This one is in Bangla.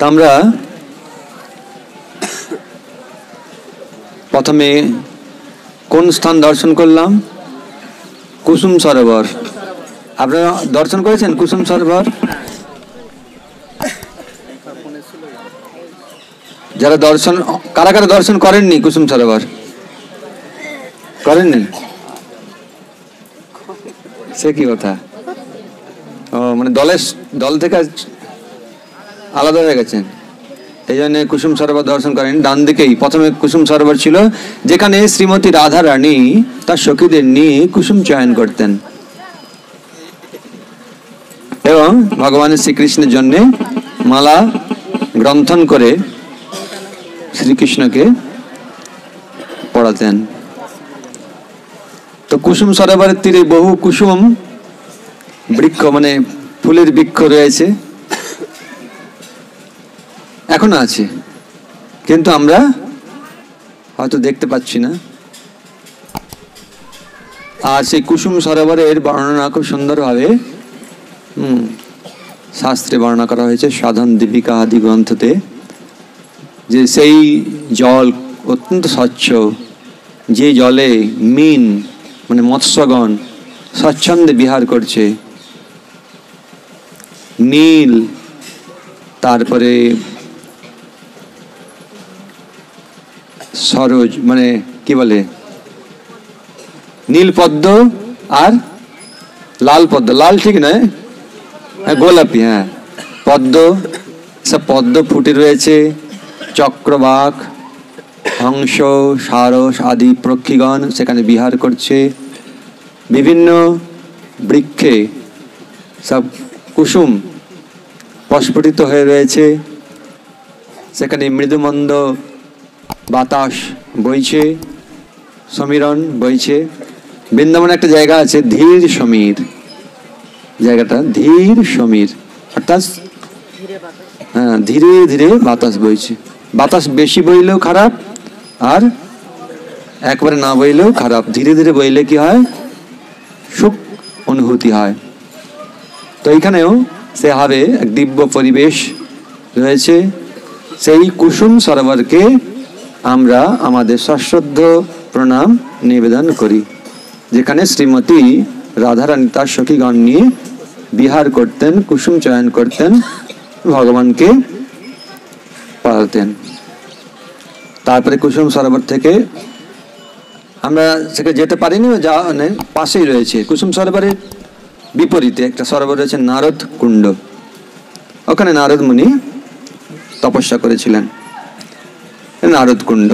তা আমরা প্রথমে কোন স্থান দর্শন করলাম? কুসুম সরোবর। আপনারা দর্শন করেছেন কুসুম সরোবর? যারা দর্শন, কারা কারা দর্শন করেননি কুসুম সরোবর? করেননি? সে কি কথা? ও মানে দলের, দল থেকে আলাদা হয়ে গেছেন। এই জন্য কুসুম সরোবর দর্শন করেন। ডান দিকেই প্রথমে কুসুম সরোবর ছিল, যেখানে শ্রীমতী রাধা রানী তার সখীদের নিয়ে কুসুম চয়ন করতেন। এবং ভগবানের শ্রীকৃষ্ণের জন্য মালা গ্রন্থন করে শ্রীকৃষ্ণকে পড়াতেন। তো কুসুম সরোবরের তীরে বহু কুসুম বৃক্ষ মানে ফুলের বৃক্ষ রয়েছে। এখনও আছে। কিন্তু আমরা হয়তো দেখতে পাচ্ছি না। আর সেই কুসুম সরোবরের বর্ণনা খুব সুন্দরভাবে, হুম, শাস্ত্রে বর্ণনা করা হয়েছে, সাধন দীপিকা আদি গ্রন্থতে, যে সেই জল অত্যন্ত স্বচ্ছ, যে জলে মিন মানে মৎস্যগণ স্বচ্ছন্দে বিহার করছে। নীল, তারপরে সরোজ মানে কি বলে? নীল পদ্ম আর লাল পদ্ম। লাল ঠিক নয় হ্যাঁ গোলাপি হ্যাঁ। পদ্ম সব পদ্ম ফুটে রয়েছে, চক্রবাক, হংস, সারস আদি প্রক্ষীগণ সেখানে বিহার করছে। বিভিন্ন বৃক্ষে সব কুসুম প্রস্ফুটিত হয়ে রয়েছে। সেখানে মৃদুমন্দ বাতাস বইছে, সমীরণ বইছে। বৃন্দাবনে একটা জায়গা আছে, ধীর সমীর। জায়গাটা ধীর সমীর। অর্থাৎ হ্যাঁ ধীরে ধীরে বাতাস বইছে। বাতাস বেশি বইলেও খারাপ, আর একবারে না বইলেও খারাপ। ধীরে ধীরে বইলে কি হয়? সুখ অনুভূতি হয়। তো এইখানেও সে হাবে এক দিব্য পরিবেশ রয়েছে। সেই কুসুম সরোবরকে আমরা আমাদের সশ্রদ্ধ প্রণাম নিবেদন করি। যেখানে শ্রীমতী রাধারানী তার সখীগণ নিয়ে বিহার করতেন, কুসুম চয়ন করতেন, ভগবানকে পালতেন। তারপরে কুসুম সরোবর থেকে আমরা সেখানে যেতে পারিনি, যা মানে পাশেই রয়েছে। কুসুম সরোবরের বিপরীতে একটা সরোবর রয়েছে, নারদ কুণ্ড। ওখানে নারদ মুনি তপস্যা করেছিলেন। নারদ কুণ্ড।